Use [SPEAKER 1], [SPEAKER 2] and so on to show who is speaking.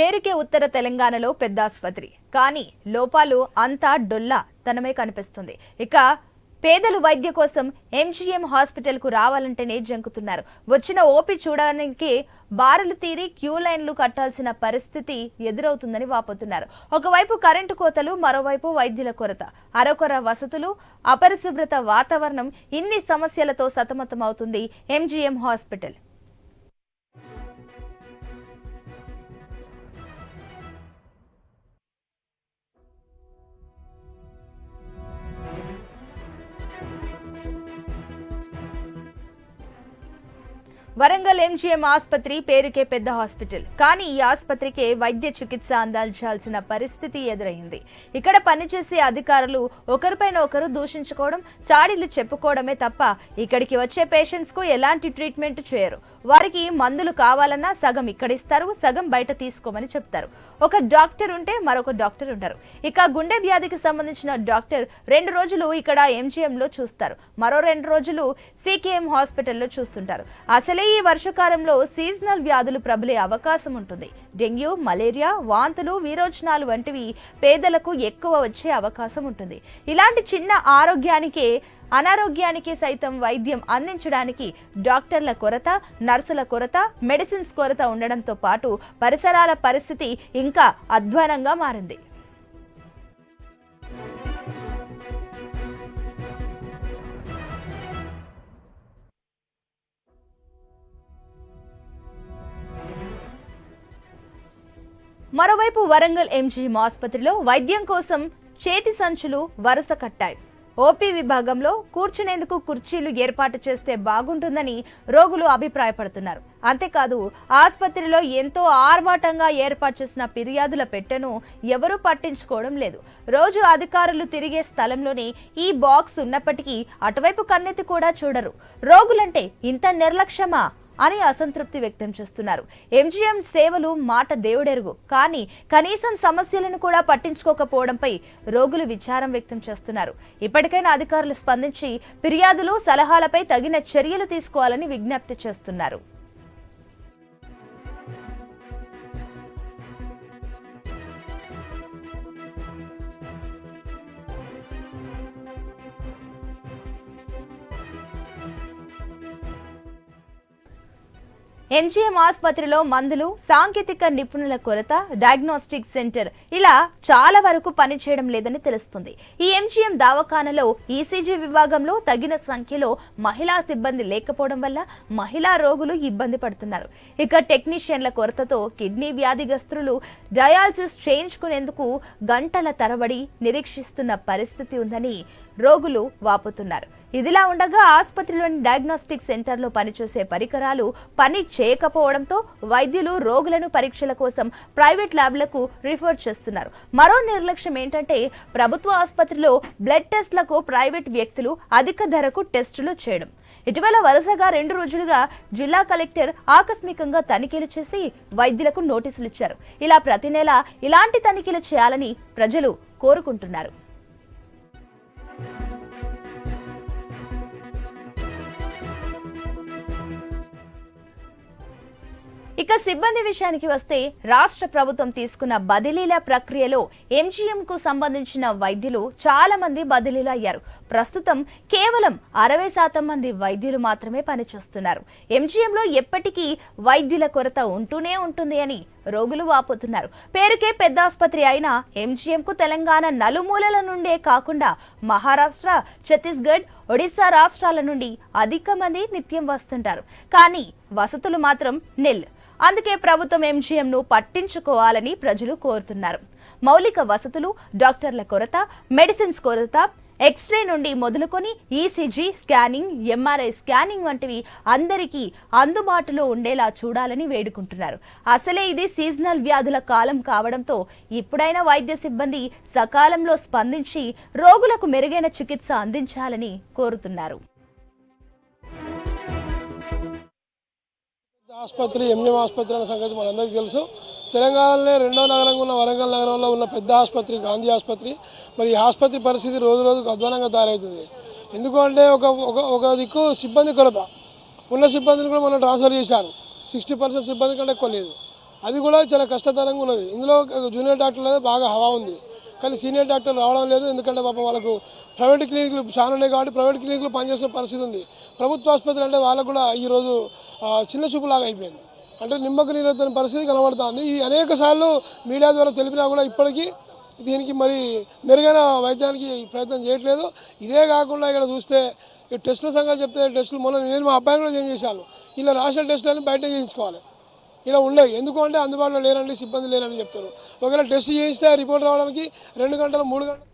[SPEAKER 1] పేరుకే ఉత్తర తెలంగాణలో పెద్ద ఆసుపత్రి కానీ లోపాలు అంతా డొల్లా తనమే కనిపిస్తుంది. ఇక పేదలు వైద్య కోసం ఎంజీఎం హాస్పిటల్కు రావాలంటేనే జంకుతున్నారు. వచ్చిన ఓపీ చూడడానికి బారులు తీరి క్యూ లైన్లు కట్టాల్సిన పరిస్థితి ఎదురవుతుందని వాపోతున్నారు. ఒకవైపు కరెంటు కోతలు మరోవైపు వైద్యుల కొరత. అరకొర వసతులు అపరిశుభ్రత వాతావరణం ఇన్ని సమస్యలతో సతమతమవుతుంది ఎంజీఎం హాస్పిటల్. వరంగల్ ఎంజీఎం ఆసుపత్రి పేరుకే పెద్ద హాస్పిటల్. కానీ ఈ ఆసుపత్రికే వైద్య చికిత్స అందాల్చాల్సిన పరిస్థితి ఎదురైంది. ఇక్కడ పనిచేసే అధికారులు ఒకరిపైన ఒకరు దూషించుకోవడం చాడీలు చెప్పుకోవడమే తప్ప ఇక్కడికి వచ్చే పేషెంట్స్కు ఎలాంటి ట్రీట్మెంట్ చేయరు. వారికి మందులు కావాలన్నా సగం ఇక్కడ ఇస్తారు సగం బయట తీసుకోమని చెప్తారు. ఒక డాక్టర్ ఉంటే మరొక డాక్టర్ ఉంటారు ఇక గుండె వ్యాధికి సంబంధించిన డాక్టర్ రెండు రోజులు ఇక్కడ ఎంజీఎం లో చూస్తారు. మరో రెండు రోజులు సికేఎం హాస్పిటల్లో చూస్తుంటారు. అసలే ఈ వర్షకాలంలో సీజనల్ వ్యాధులు ప్రబలే అవకాశం ఉంటుంది. డెంగ్యూ మలేరియా వాంతులు విరోచనాలు వంటివి పేదలకు ఎక్కువ వచ్చే అవకాశం ఉంటుంది. ఇలాంటి చిన్న ఆరోగ్యానికే అనారోగ్యానికి సైతం వైద్యం అందించడానికి డాక్టర్ల కొరత నర్సుల కొరత మెడిసిన్స్ కొరత ఉండడంతో పాటు పరిసరాల పరిస్థితి ఇంకా అధ్వానంగా మారింది. మరోవైపు వరంగల్ ఎంజీఎం ఆసుపత్రిలో వైద్యం కోసం చేతి సంచులు వరుస కట్టాయి. ఓపీ విభాగంలో కూర్చునేందుకు కుర్చీలు ఏర్పాటు చేస్తే బాగుంటుందని రోగులు అభిప్రాయపడుతున్నారు. అంతేకాదు ఆసుపత్రిలో ఎంతో ఆర్భాటంగా ఏర్పాటు చేసిన ఫిర్యాదుల పెట్టెను ఎవరూ పట్టించుకోవడం లేదు. రోజు అధికారులు తిరిగే స్థలంలోనే ఈ బాక్స్ ఉన్నప్పటికీ అటువైపు కన్నెత్తి కూడా చూడరు. రోగులంటే ఇంత నిర్లక్ష్యమా? అని అసంతృప్తి వ్యక్తం చేస్తున్నారు. ఎంజీఎం సేవలు మాట దేవుడెరుగు. కానీ కనీసం సమస్యలను కూడా పట్టించుకోకపోవడంపై రోగులు విచారం వ్యక్తం చేస్తున్నారు. ఇప్పటికైనా అధికారులు స్పందించి ఫిర్యాదులు సలహాలపై తగిన చర్యలు తీసుకోవాలని విజ్ఞప్తి చేస్తున్నారు. ఎంజీఎం ఆసుపత్రిలో మందులు సాంకేతిక నిపుణుల కొరత డయాగ్నోస్టిక్ సెంటర్ ఇలా చాలా వరకు పనిచేయడం లేదని తెలుస్తుంది. ఈ ఎంజీఎం దవాఖానలో ఈసీజీ విభాగంలో తగిన సంఖ్యలో మహిళా సిబ్బంది లేకపోవడం వల్ల మహిళా రోగులు ఇబ్బంది పడుతున్నారు. ఇక టెక్నీషియన్ల కొరతతో కిడ్నీ వ్యాధిగ్రస్తులు డయాలసిస్ చేయించుకునేందుకు గంటల తరబడి నిరీక్షిస్తున్న పరిస్థితి ఉందని రోగులు వాపుతున్నారు. ఇదిలా ఉండగా ఆసుపత్రిలోని డయాగ్నోస్టిక్ సెంటర్లో పనిచేసే పరికరాలు పని చేయకపోవడంతో వైద్యులు రోగులను పరీక్షల కోసం ప్రైవేట్ ల్యాబ్లకు రిఫర్ చేస్తున్నారు. మరో నిర్లక్ష్యం ఏంటంటే ప్రభుత్వ ఆసుపత్రిలో బ్లడ్ టెస్ట్లకు ప్రైవేట్ వ్యక్తులు అధిక ధరకు టెస్టులు చేయడం. ఇటీవల వరుసగా రెండు రోజులుగా జిల్లా కలెక్టర్ ఆకస్మికంగా తనిఖీలు చేసి వైద్యులకు నోటీసులు ఇచ్చారు. ఇలా ప్రతి నెల ఇలాంటి తనిఖీలు చేయాలని ప్రజలు కోరుకుంటున్నారు. ఇక సిబ్బంది విషయానికి వస్తే రాష్ట్ర ప్రభుత్వం తీసుకున్న బదిలీల ప్రక్రియలో ఎంజీఎం కు సంబంధించిన వైద్యులు చాలా మంది బదిలీలు అయ్యారు ప్రస్తుతం కేవలం అరవై శాతం మంది వైద్యులు మాత్రమే పనిచేస్తున్నారు. ఎంజీఎం లో ఎప్పటికీ వైద్యుల కొరత ఉంటూనే ఉంటుంది అని రోగులు వాపోతున్నారు. పేరుకే పెద్ద ఆసుపత్రి అయినా ఎంజీఎం కు తెలంగాణ నలుమూలల నుండే కాకుండా మహారాష్ట్ర ఛత్తీస్గఢ్ ఒడిశా రాష్ట్రాల నుండి అధిక మంది నిత్యం వస్తుంటారు. కానీ వసతులు మాత్రం నిల్. అందుకే ప్రభుత్వం ఎంజీఎం ను పట్టించుకోవాలని ప్రజలు కోరుతున్నారు. మౌలిక వసతులు డాక్టర్ల కొరత మెడిసిన్స్ కొరత ఎక్స్రే నుండి మొదలుకొని ఈసీజీ స్కానింగ్ ఎంఆర్ఐ స్కానింగ్ వంటివి అందరికీ అందుబాటులో ఉండేలా చూడాలని వేడుకుంటున్నారు. అసలే ఇది సీజనల్ వ్యాధుల కాలం కావడంతో ఇప్పుడైనా వైద్య సిబ్బంది సకాలంలో స్పందించి రోగులకు మెరుగైన చికిత్స అందించాలని కోరుతున్నారు.
[SPEAKER 2] ఆసుపత్రి ఎంఎం ఆసుపత్రి అనే సంగతి మనందరికీ తెలుసు. తెలంగాణలోనే రెండో నగరంగా ఉన్న వరంగల్ నగరంలో ఉన్న పెద్ద ఆసుపత్రి గాంధీ ఆసుపత్రి. మరి ఈ ఆసుపత్రి పరిస్థితి రోజు రోజుకు అధ్వానంగా తయారవుతుంది. ఎందుకంటే ఒక ఒక ఒక దిక్కు సిబ్బంది కొరత. ఉన్న సిబ్బందిని కూడా మనం ట్రాన్స్ఫర్ చేశారు. సిక్స్టీ పర్సెంట్ సిబ్బంది కంటే ఎక్కువ లేదు. అది కూడా చాలా కష్టతరంగా ఉన్నది. ఇందులో జూనియర్ డాక్టర్లు బాగా హవా ఉంది. కానీ సీనియర్ డాక్టర్ రావడం లేదు. ఎందుకంటే పాపం వాళ్ళకు ప్రైవేట్ క్లినిక్లు చాలా ఉన్నాయి కాబట్టి ప్రైవేట్ క్లినిక్లు పనిచేసిన పరిస్థితి ఉంది. ప్రభుత్వ ఆసుపత్రి అంటే వాళ్ళకు కూడా ఈరోజు చిన్న చూపులాగా అయిపోయింది. అంటే నిమ్మకు నీరెత్తని పరిస్థితి కనబడుతుంది. ఇది అనేక సార్లు మీడియా ద్వారా తెలిపినా కూడా ఇప్పటికీ దీనికి మరి మెరుగైన వైద్యానికి ప్రయత్నం చేయట్లేదు. ఇదే కాకుండా ఇక్కడ చూస్తే ఈ టెస్టుల సంగతి చెప్తే టెస్టులు మొన్న నేను మా అబ్బాయిని కూడా చేంజ్ చేశాను. ఇలా రాసిన టెస్టులని బయట చేయించుకోవాలి. ఇలా ఉండవు. ఎందుకు అంటే అందుబాటులో లేరండి సిబ్బంది లేరని చెప్తారు. ఒకవేళ టెస్ట్ చేయిస్తే రిపోర్ట్ రావడానికి రెండు గంటలు మూడు గంటలు